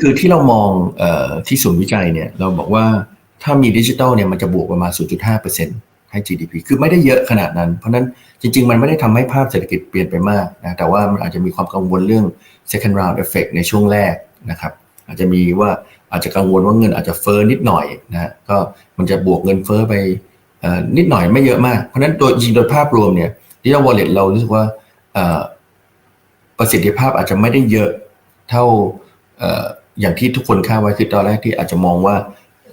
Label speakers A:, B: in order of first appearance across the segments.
A: คือที่เรามองอที่ศูนย์วิจัยเนี่ยเราบอกว่าถ้ามีดิจิทัลเนี่ยมันจะบวกประมาณ 0.5%ให้ GDP คือไม่ได้เยอะขนาดนั้น เพราะนั้นจริง ๆ มันไม่ได้ทำให้ภาพเศรษฐกิจเปลี่ยนไปมากนะแต่ว่ามันอาจจะมีความกังวลเรื่อง second round effect ในช่วงแรกนะครับอาจจะมีว่าอาจจะกังวลว่าเงินอาจจะเฟ้อนิดหน่อยนะก็มันจะบวกเงินเฟ้อไปนิดหน่อยไม่เยอะมาก เพราะนั้นโดยจริงโดยภาพรวมเนี่ยดิจิทัลวอลเล็ตเรารู้สึกว่าประสิทธิภาพอาจจะไม่ได้เยอะเท่า อย่างที่ทุกคนคาดไว้คือตอนแรกที่อาจจะมองว่า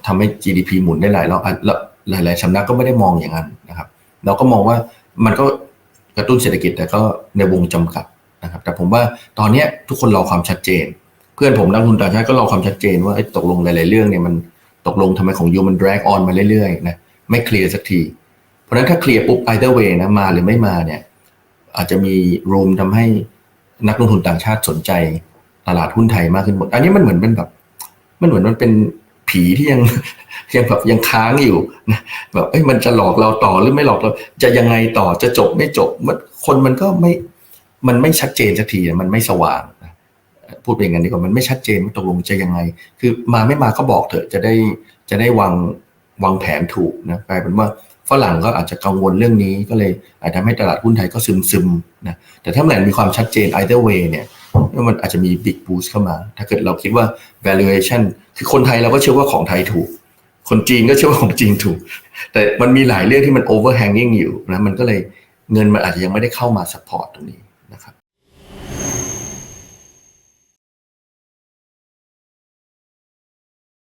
A: ทำให้ GDP หมุนได้หลายรอบหลาย ๆสำนักก็ไม่ได้มองอย่างนั้นนะครับ เราก็มองว่ามันก็กระตุ้นเศรษฐกิจแต่ก็ในวงจำกัดนะครับ แต่ผมว่าตอนนี้ทุกคนรอความชัดเจน เพื่อนผมนักลงทุนต่างชาติก็รอความชัดเจนว่าตกลงหลาย ๆ เรื่องเนี่ยมันตกลงทำไมของยูมัน drag on มาเรื่อย ๆ นะไม่เคลียร์สักที เพราะฉะนั้นถ้าเคลียร์ปุ๊บ either way นะมาหรือไม่มาเนี่ยอาจจะมี room ทำให้นักลงทุนต่างชาติสนใจ ตลาดหุ้นไทยมากขึ้นหมด อันนี้มันเหมือนเป็นแบบ มันเหมือนมันเป็นผีที่ยังยังแบบยังค้างอยู่นะแบบเอ้ยมันจะหลอกเราต่อหรือไม่หลอกเรา จะยังไงต่อจะจบไม่จบมันคนมันก็ไม่มันไม่ชัดเจนสักทีมันไม่สว่างพูดเป็นอย่างนั้นดีกว่ามันไม่ชัดเจนว่าตกลงจะยังไง คือมาไม่มาก็บอกเถอะจะได้จะได้วางวางแผนถูกนะกลายเป็นว่าฝรั่งก็อาจจะกังวลเรื่องนี้ก็เลยอาจจะทำให้ตลาดหุ้นไทยก็ซึมซึมนะแต่ถ้าเมื่อไหร่มีความชัดเจน either way เนี่ย มันอาจจะมี big boost เข้ามา ถ้าเกิดเราคิดว่า valuation คือคนไทยเราก็เชื่อว่าของไทยถูก คนจีนก็เชื่อว่าของจีนถูก แต่มันมีหลายเรื่องที่มัน overhanging อยู่นะ มันก็เลยเงินมันอาจจะยังไม่ได้เข้ามา support ตรงนี้นะครับ